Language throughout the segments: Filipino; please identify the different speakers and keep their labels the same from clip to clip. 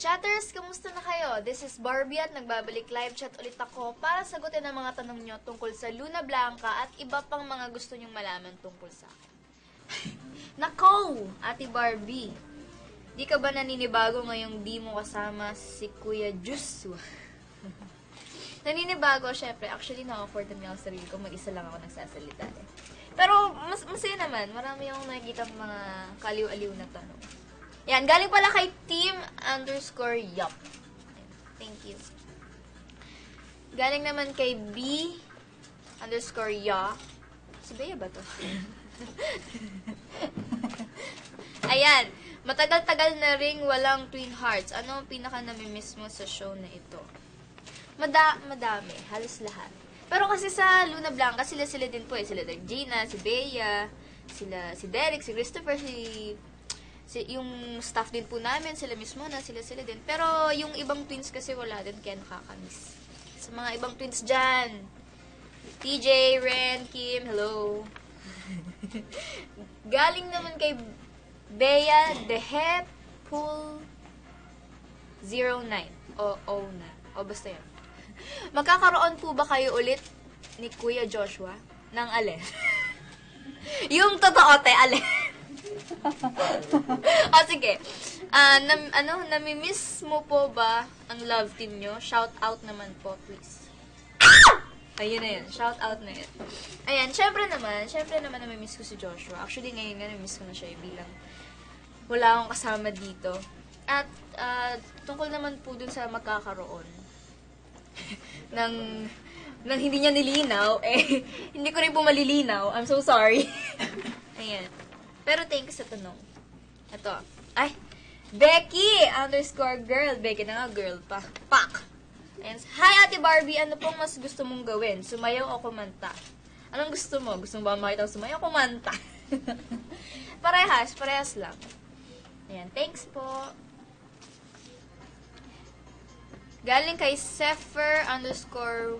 Speaker 1: Chatters, kamusta na kayo? This is Barbie at nagbabalik live chat ulit ako para sagutin ang mga tanong nyo tungkol sa Luna Blanca at iba pang mga gusto nyong malaman tungkol sa akin. Nako, Ate Barbie. Di ka ba naninibago ngayong di mo kasama si Kuya Juswa? naninibago, syempre. Actually, na-afford na ako sa sarili ko. Mag-isa lang ako nagsasalita eh. Pero, mas masaya naman. Marami akong nakikita mga kaliw-aliw na tanong. Yan, galing pala kay team underscore yup. Thank you. Galing naman kay B underscore ya. Si Bea ba to? Ayan. Matagal-tagal na ring walang Twin Hearts. Ano ang pinaka namimiss mo sa show na ito? Mada madami. Halos lahat. Pero kasi sa Luna Blanca, sila-sila din po eh. Sila Gina, si Bea, sila, si Derek, si Christopher, si si, yung staff din po namin, sila mismo na, sila-sila din. Pero yung ibang twins kasi wala din, kaya nakakamiss. Sa mga ibang twins dyan, TJ, Ren, Kim, hello. Galing naman kay Bea Dehe Pool 09. O, o na. O, basta yun. Magkakaroon po ba kayo ulit ni Kuya Joshua ng alin? yung totoo, te, alin? O, sige. Ah, nam, ano, namimiss mo po ba ang love team nyo? Shout out naman po, please. Ayun na yun. Shout out na yun. Ayan, syempre naman, syempre naman namimiss ko si Joshua. Actually, ngayon nga namimiss ko na siya eh, bilang wala akong kasama dito. At ah, tungkol naman po dun sa magkakaroon ng nang hindi niya nilinaw, eh, hindi ko rin po malilinaw. I'm so sorry. Ayan. Pero thank you sa tanong. Ito. Ay, Becky underscore girl. Becky na nga, girl pa. Pak! And, Hi, Ate Barbie. Ano pong mas gusto mong gawin? Sumayaw o kumanta? Anong gusto mo? Gusto mo ba makita ko sumayaw o kumanta? parehas. Parehas lang. Ayan. Thanks po. Galing kay Sefer underscore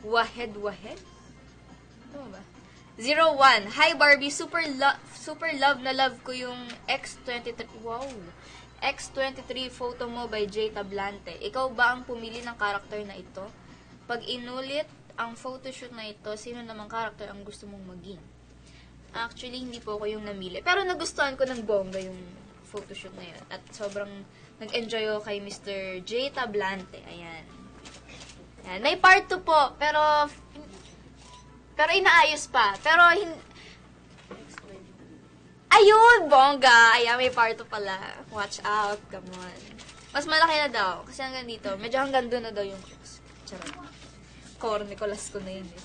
Speaker 1: Wahed Wahed? Ano ba? 01. Hi Barbie, super love super love na love ko yung X23. Wow. X23 photo mo by Jay Tablante. Ikaw ba ang pumili ng karakter na ito? Pag inulit ang photoshoot na ito, sino namang karakter ang gusto mong maging? Actually, hindi po ako yung namili. Pero nagustuhan ko ng bongga yung photoshoot na yun. At sobrang nag-enjoy ako kay Mr. J. Tablante. Ayan. Ayan. May part 2 po, pero pero inaayos pa. Pero hin Ayun, bongga. Ayan, may part 2 pala. Watch out, come on. Mas malaki na daw. Kasi hanggang dito. Medyo hanggang doon na daw yung cross. Charot. Core, Nicolas ko na yun eh.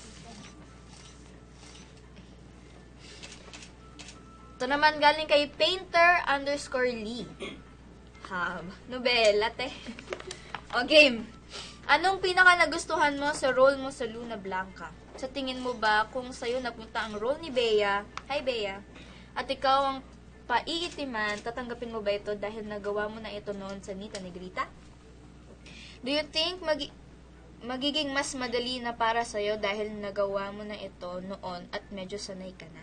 Speaker 1: Ito naman galing kay painter underscore Lee. Ha, nobela, te. o, game. Anong pinaka nagustuhan mo sa role mo sa Luna Blanca? Sa tingin mo ba kung sa'yo napunta ang role ni Bea, hi Bea, at ikaw ang paiitiman, tatanggapin mo ba ito dahil nagawa mo na ito noon sa Nita Negrita? Do you think magi magiging mas madali na para sa'yo dahil nagawa mo na ito noon at medyo sanay ka na?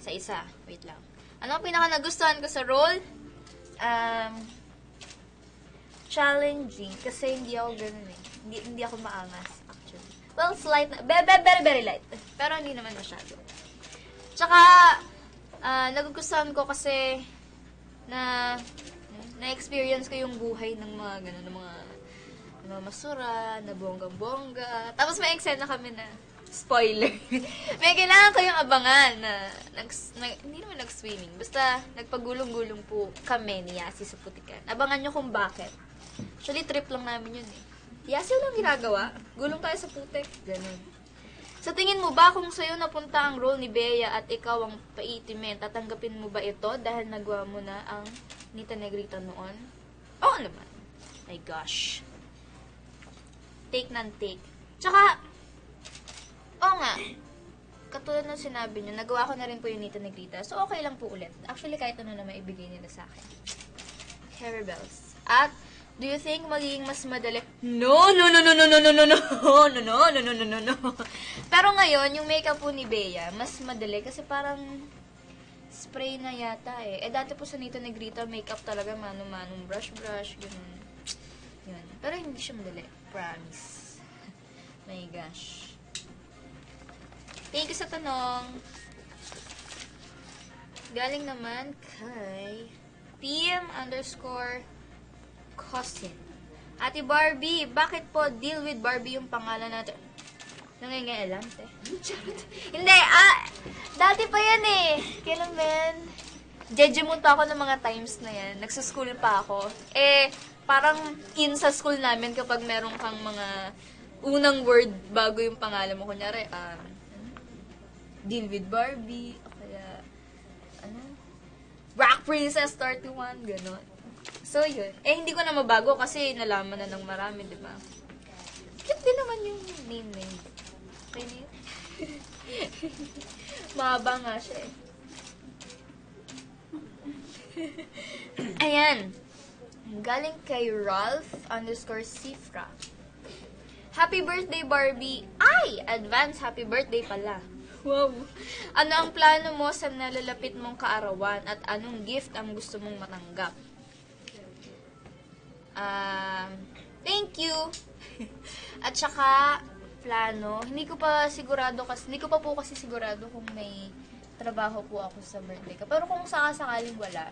Speaker 1: Sa isa, wait lang. Ano ang pinaka nagustuhan ko sa role? Um, challenging kasi hindi ako ganun eh. Hindi, hindi ako maangas, actually. Well, slight na, very, very, very light. Pero hindi naman masyado. Tsaka, ah, nagugustuhan ko kasi na na-experience ko yung buhay ng mga ganun, ng mga, mga masura, na bonggang-bongga. Tapos may eksena kami na, spoiler. may kailangan kayong abangan na, nag, nag, hindi naman nag-swimming. Basta, nagpagulong-gulong po kami ni Yasi sa putikan. Abangan nyo kung bakit. Actually, trip lang namin yun eh. Yasi lang ginagawa. Gulong tayo sa putik. Ganun. Sa tingin mo ba kung sa'yo napunta ang role ni Bea at ikaw ang paitimen, tatanggapin mo ba ito dahil nagawa mo na ang Nita Negrita noon? Oo naman. My gosh. Take nan take. Tsaka, oo nga, katulad ng sinabi niyo, nagawa ko na rin po yung Nita Negrita. So, okay lang po ulit. Actually, kahit ano na maibigay nila sa akin. Hair bells. At, do you think magiging mas madali? No, no, no, no, no, no, no, no, no, no, no, no, no, no, no, no. Pero ngayon, yung makeup po ni Bea, mas madali kasi parang spray na yata eh. Eh, dati po sa Nito Negrita, makeup talaga, mano-manong brush-brush, ganun. Yun. Pero hindi siya madali. Promise. My gosh. Thank you sa tanong. Galing naman kay PM underscore cousin. Ate Barbie, bakit po deal with Barbie yung pangalan natin? Nangingailan, te. Charot. Hindi, ah, dati pa yan eh. Kailan yan? Jejemon pa ako ng mga times na yan. Nagsuschool pa ako. Eh, parang in sa school namin kapag meron kang mga unang word bago yung pangalan mo. Kunyari, um, deal with Barbie, o kaya, ano, Rock Princess 31, gano'n. So, yun. Eh, hindi ko na mabago kasi nalaman na ng marami, di ba? Cute din naman yung name na yun. Okay na? Mahaba nga siya eh. Ayan. Galing kay Ralph underscore Sifra. Happy birthday, Barbie! Ay! Advance happy birthday pala. Wow. Ano ang plano mo sa nalalapit mong kaarawan at anong gift ang gusto mong matanggap? Um, thank you. At saka, plano, hindi ko pa sigurado kasi, hindi ko pa po kasi sigurado kung may trabaho po ako sa birthday ko. Pero kung sakasakaling wala,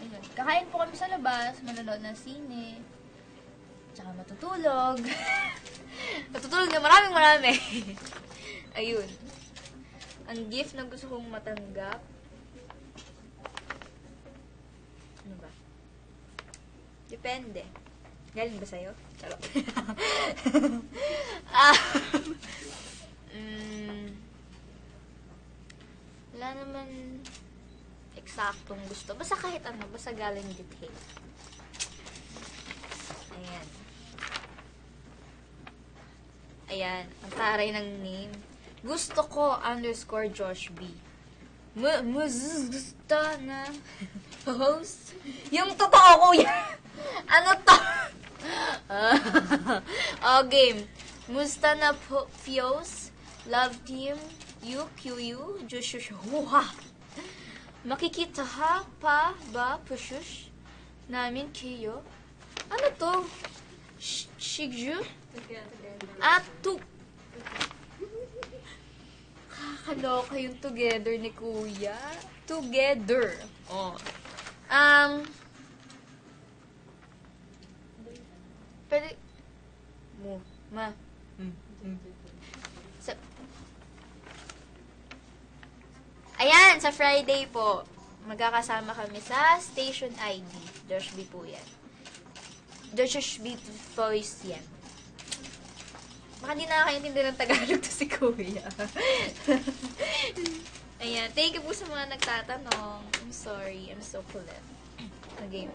Speaker 1: ayun, kakain po kami sa labas, manonood ng sine, tsaka matutulog. matutulog na maraming marami. ayun. Ang gift na gusto kong matanggap, ano ba? Depende. Galing ba sa'yo? Charot. ah, mm, wala naman eksaktong gusto. Basta kahit ano, basta galing detail. Ayan. Ayan. Ang taray ng name. Gusto ko underscore Josh B. Mu- Musta na host. Yung totoo, kuya. Ano to? oh, game. Musta na po, Fios? Love team? You, QU? Jushushu. Huha! Makikita ha pa ba pushush namin kayo? Ano to? Sh- Shigju? At tu... Kakaloka yung together ni Kuya. Together. Oh. Um, pwede, mo, ma, sa, ayan, sa Friday po, magkakasama kami sa Station ID. Josh B po yan. Josh B voice yan. Baka di nakakaintindi ng Tagalog to si Kuya. Ayan. Thank you po sa mga nagtatanong. I'm sorry. I'm so kulit. Okay.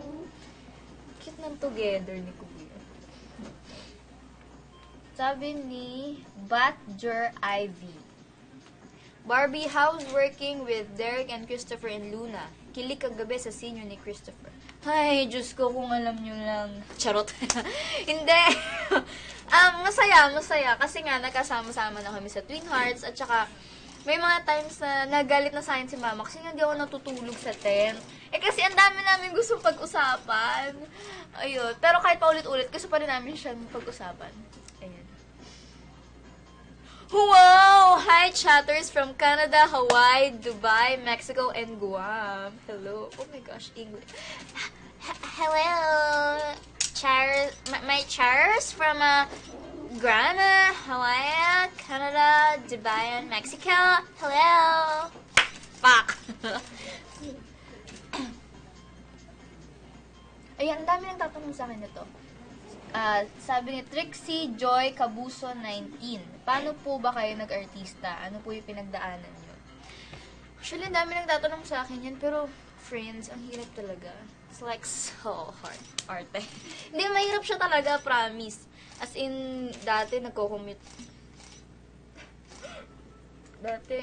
Speaker 1: Cute ng together ni Kuya. Sabi ni Batjer Ivy. Barbie, how's working with Derek and Christopher and Luna? Kilig kagabi sa senior ni Christopher. Ay, Diyos ko, kung alam nyo lang. Charot. Hindi. um, masaya, masaya. Kasi nga, nakasama-sama na kami sa Twin Hearts. At saka, may mga times na nagalit na sa akin si mama kasi hindi ako natutulog sa tent. Eh kasi ang dami namin gusto pag-usapan. Ayun. Pero kahit paulit-ulit, gusto pa rin namin siya pag-usapan. Wow! Hi, chatters from Canada, Hawaii, Dubai, Mexico, and Guam. Hello. Oh my gosh, English. Hello, chars, my, my chars from uh, Hawaii, Canada, Dubai, and Mexico. Hello. Fuck. Ayan, dami nang tatanong sa akin nito. Ah, sabi ni Trixie Joy Cabuso 19. Paano po ba kayo nag-artista? Ano po yung pinagdaanan nyo? Actually, dami nang tatanong sa akin yan, pero friends, ang hirap talaga. It's like so hard. Arte. Hindi, mahirap siya talaga, promise. As in, dati nagko-commute. Dati,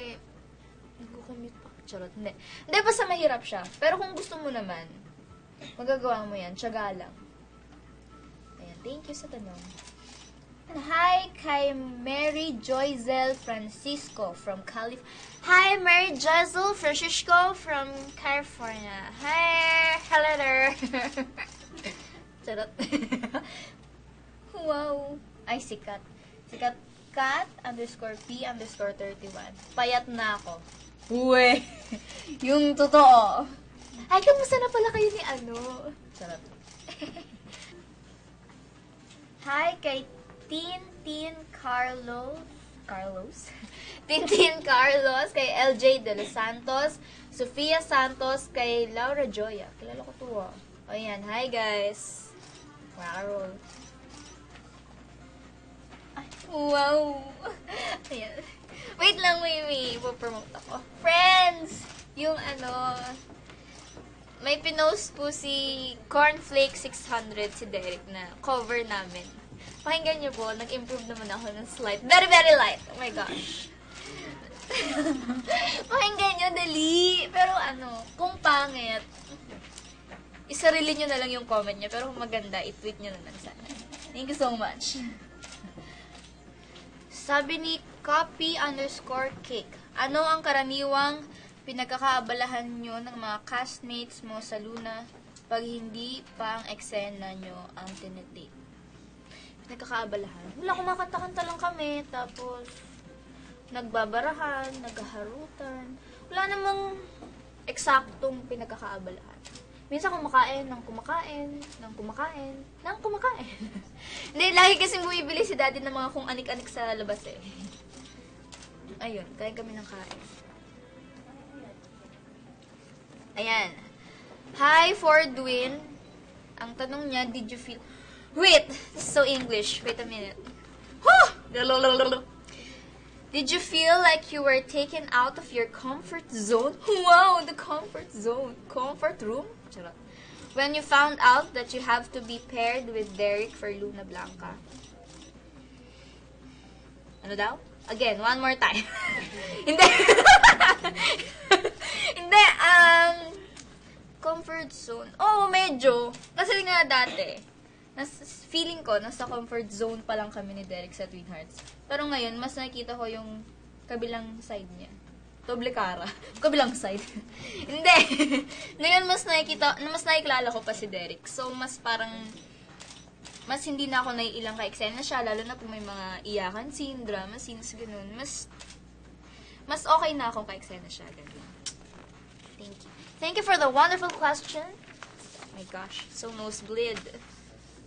Speaker 1: nagko-commute pa. Charot, hindi. Hindi, basta mahirap siya. Pero kung gusto mo naman, magagawa mo yan. Tiyaga lang. Ayan, thank you sa tanong. Hi kay Mary Joyzel Francisco from Calif. Hi Mary Joyzel Francisco from California. Hi, hello there. Charot. wow. Ay, sikat. Sikat cat underscore p underscore 31. Payat na ako. Uwe. Yung totoo. Ay, kamusta na pala kayo ni ano? Charot. Hi kay Tintin Carlos. Carlos? Tintin Carlos, kay LJ De Los Santos, Sofia Santos, kay Laura Joya. Kilala ko to ah. O yan, hi guys. Ay, wow. Ayan. Wait lang, Mimi. Ipo-promote ako. Friends! Yung ano, may pinost po si Cornflake 600 si Derek na cover namin. Pakinggan niyo po, nag-improve naman ako ng slight. Very, very light. Oh my gosh. Pakinggan niyo, dali. Pero ano, kung pangit, isarili niyo na lang yung comment niya. Pero kung maganda, i-tweet niyo na lang sana. Thank you so much. Sabi ni copy underscore cake. Ano ang karaniwang pinagkakaabalahan nyo ng mga castmates mo sa Luna pag hindi pa ang eksena nyo ang tinitake? Pinagkakaabalahan? Wala, kumakanta-kanta lang kami. Tapos, nagbabarahan, naghaharutan. Wala namang eksaktong pinagkakaabalahan. Minsan kumakain, nang kumakain, nang kumakain, nang kumakain. Hindi, lagi kasi bumibili si daddy ng mga kung anik-anik sa labas eh. Ayun, kain kami ng kain. Ayan. Hi, Fordwin. Ang tanong niya, did you feel... Wait! So English. Wait a minute. Huh! Did you feel like you were taken out of your comfort zone? Wow, the comfort zone. Comfort room? Charot. When you found out that you have to be paired with Derek for Luna Blanca. Ano daw? Again, one more time. Hindi, um, comfort zone. Oo, oh, medyo. Kasi nga dati, nas, feeling ko, nasa comfort zone pa lang kami ni Derek sa Twin Hearts. Pero ngayon, mas nakikita ko yung kabilang side niya. Doble cara. kabilang side. Hindi. ngayon, mas nakikita, mas nakikilala ko pa si Derek. So, mas parang, mas hindi na ako naiilang ka-eksena siya, lalo na kung may mga iyakan scene, drama scenes, ganun. Mas, mas okay na akong ka-eksena siya, ganun. Thank you. Thank you for the wonderful question. My gosh, so nosebleed.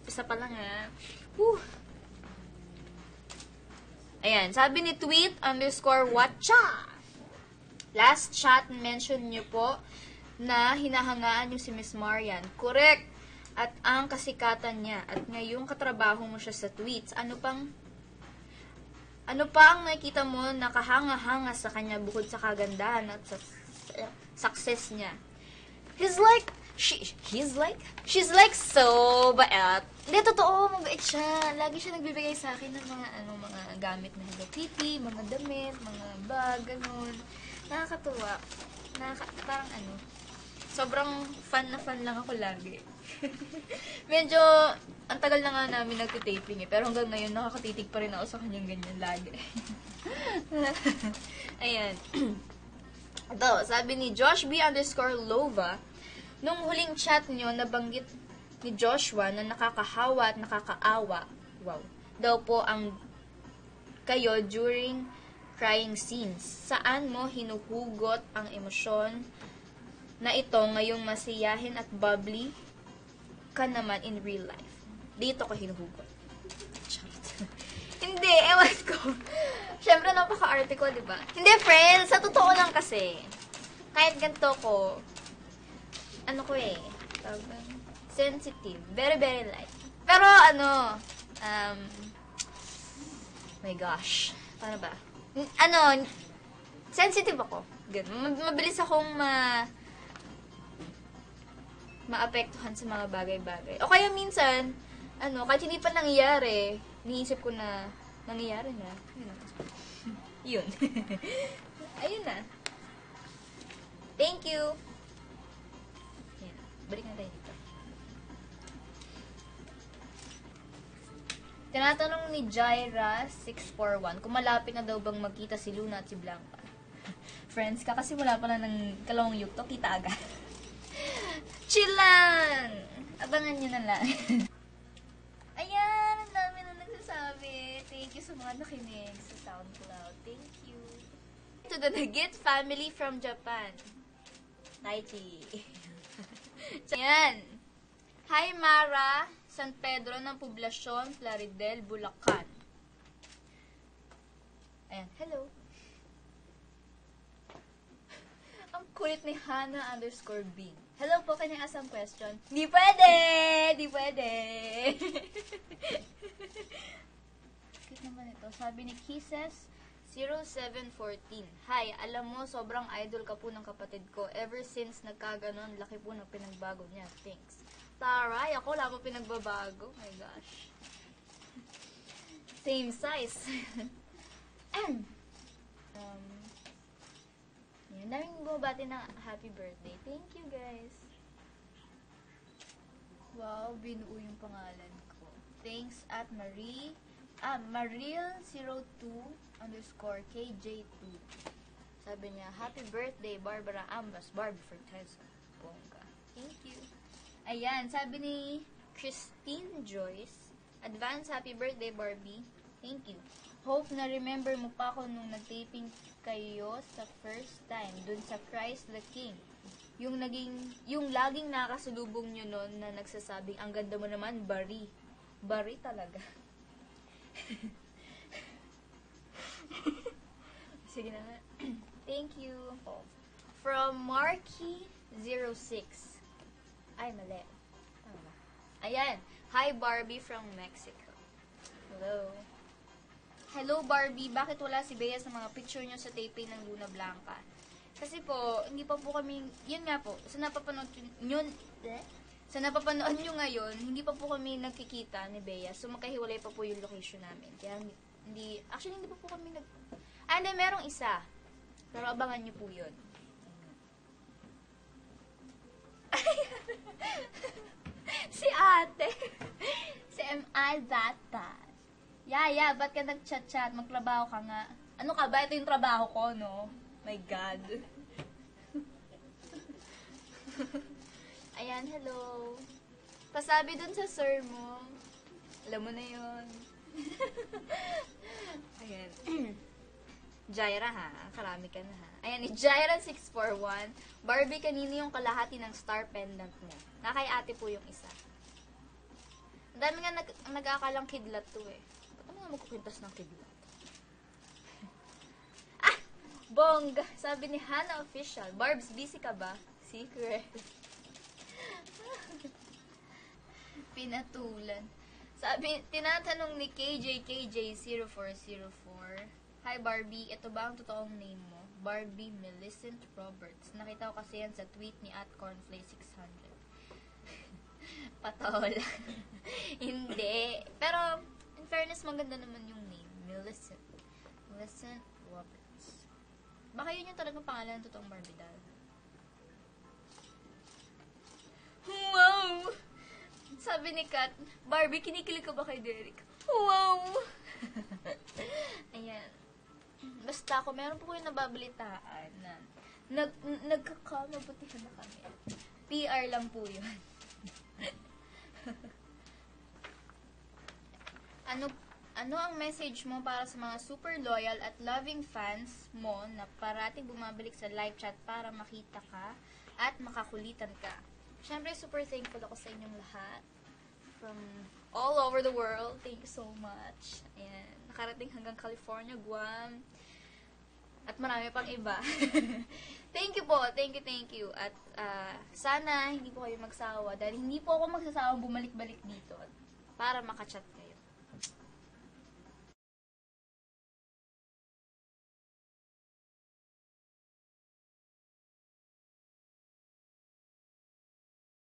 Speaker 1: Isa pa lang ha. Whew. Ayan, sabi ni tweet underscore watcha. Last chat, mention niyo po na hinahangaan niyo si Miss Marian. Correct. At ang kasikatan niya. At ngayong katrabaho mo siya sa tweets. Ano pang ano pa ang nakikita mo nakahanga-hanga sa kanya bukod sa kagandahan at sa success niya? He's like, she, he's like, she's like so bait. Hindi, totoo, mabait siya. Lagi siya nagbibigay sa akin ng mga, ano, mga gamit na Hello Kitty, mga damit, mga bag, ganun. Nakakatuwa. Nakaka, parang ano, sobrang fun na fun lang ako lagi. Medyo, ang tagal na nga namin nagtitaping eh. Pero hanggang ngayon, nakakatitig pa rin ako sa kanyang ganyan lagi. Ayan. Ito, sabi ni Josh B. underscore Lova, nung huling chat nyo, nabanggit ni Joshua na nakakahawa at nakakaawa. Wow. Daw po ang kayo during crying scenes. Saan mo hinuhugot ang emosyon na ito ngayong masiyahin at bubbly ka naman in real life. Dito ko hinuhugot. Hindi, ewan ko. Siyempre, napaka-arte ko, di ba? Hindi, friends, sa totoo lang kasi, kahit ganito ko, ano ko eh, sensitive. Very, very light. Pero, ano, um, my gosh, paano ba? Ano, sensitive ako. Ganun. Mabilis akong ma maapektuhan sa mga bagay-bagay. O kaya minsan, ano, kahit hindi pa nangyayari, niisip ko na, nangyayari na. Yun. Ayun na. Thank you. Balik na tayo dito. Tinatanong ni Jaira641 kung malapit na daw bang magkita si Luna at si Blanca. Friends ka kasi wala pala ng kalawang yukto, kita agad. Chill lang! Abangan nyo na lang. Ayan, ang dami na nagsasabi. Thank you sa mga nakinig sa SoundCloud. Thank you. To the Nagit family from Japan. Taichi. Ayan. Hi, Mara. San Pedro ng Poblasyon, Plaridel, Bulacan. Ayan. Hello. Ang kulit ni Hannah underscore Bing. Hello po, can I ask some question? Di pwede! Di pwede! Cute naman ito. Sabi ni Kisses, 0714. Hi, alam mo, sobrang idol ka po ng kapatid ko. Ever since nagkaganon, laki po ng pinagbago niya. Thanks. Taray, ako wala pa pinagbabago. My gosh. Same size. um, yan, daming bumabati ng happy birthday. Thank you, guys. Wow, binuo yung pangalan ko. Thanks at Marie, ah, Maril02 underscore KJ2. Sabi niya, Happy birthday, Barbara Ambas, Barbie Forteza. Bongga. Thank you. Ayan, sabi ni Christine Joyce, Advance happy birthday, Barbie. Thank you. Hope na remember mo pa ako nung nag-taping kayo sa first time dun sa Christ the King. Yung naging, yung laging nakasalubong nyo nun na nagsasabing, ang ganda mo naman, Bari. Bari talaga. Sige na. Thank you. From Marky06. Ay, mali. Tama? Ayan. Hi, Barbie from Mexico. Hello. Hello, Barbie. Bakit wala si Bea sa mga picture nyo sa taping ng Luna Blanca? Kasi po, hindi pa po kami, yun nga po, sa napapanood nyo? Sa napapanood nyo ngayon, hindi pa po kami nagkikita ni Bea. So, magkahiwalay pa po yung location namin. Kaya, hindi- actually, hindi pa po kami nag, ah, hindi, merong isa. Pero abangan nyo po yun. si ate. si am I that bad? Yeah, yeah, ba't ka nag-chat-chat? Magtrabaho ka nga. Ano ka ba? Ito yung trabaho ko, no? My God. Ayan, hello. Pasabi dun sa sir mo. Alam mo na yun. Ayan. Jaira ha, karami ka na ha. Ayan, ni Jaira641. Barbie, kanino yung kalahati ng star pendant mo? Nakay ate po yung isa. Ang dami nga nag nag-aakalang kidlat to eh. Ba't naman magkukwintas ng kidlat? ah! Bongga! Sabi ni Hannah Official. Barbs, busy ka ba? Secret. Pinatulan. Sabi, tinatanong ni KJKJ0404, Hi Barbie, ito ba ang totoong name mo? Barbie Millicent Roberts. Nakita ko kasi yan sa tweet ni at cornflake600. Patola. Hindi. Pero, in fairness, maganda naman yung name. Millicent. Millicent Roberts. Baka yun yung talagang pangalan ng totoong Barbie doll. Wow! Sabi ni Kat, Barbie, kinikilig ka ba kay Derek? Wow! Ayan. Basta ako, meron po kayo nababalitaan na nag, nagkakamabutihan na kami. PR lang po yun. ano ano ang message mo para sa mga super loyal at loving fans mo na parating bumabalik sa live chat para makita ka at makakulitan ka? Siyempre, super thankful ako sa inyong lahat. From all over the world. Thank you so much. Ayan. Nakarating hanggang California, Guam. At marami pang iba. thank you po. Thank you, thank you. At ah, sana hindi po kayo magsawa. Dahil hindi po ako magsasawang bumalik-balik dito para makachat kayo.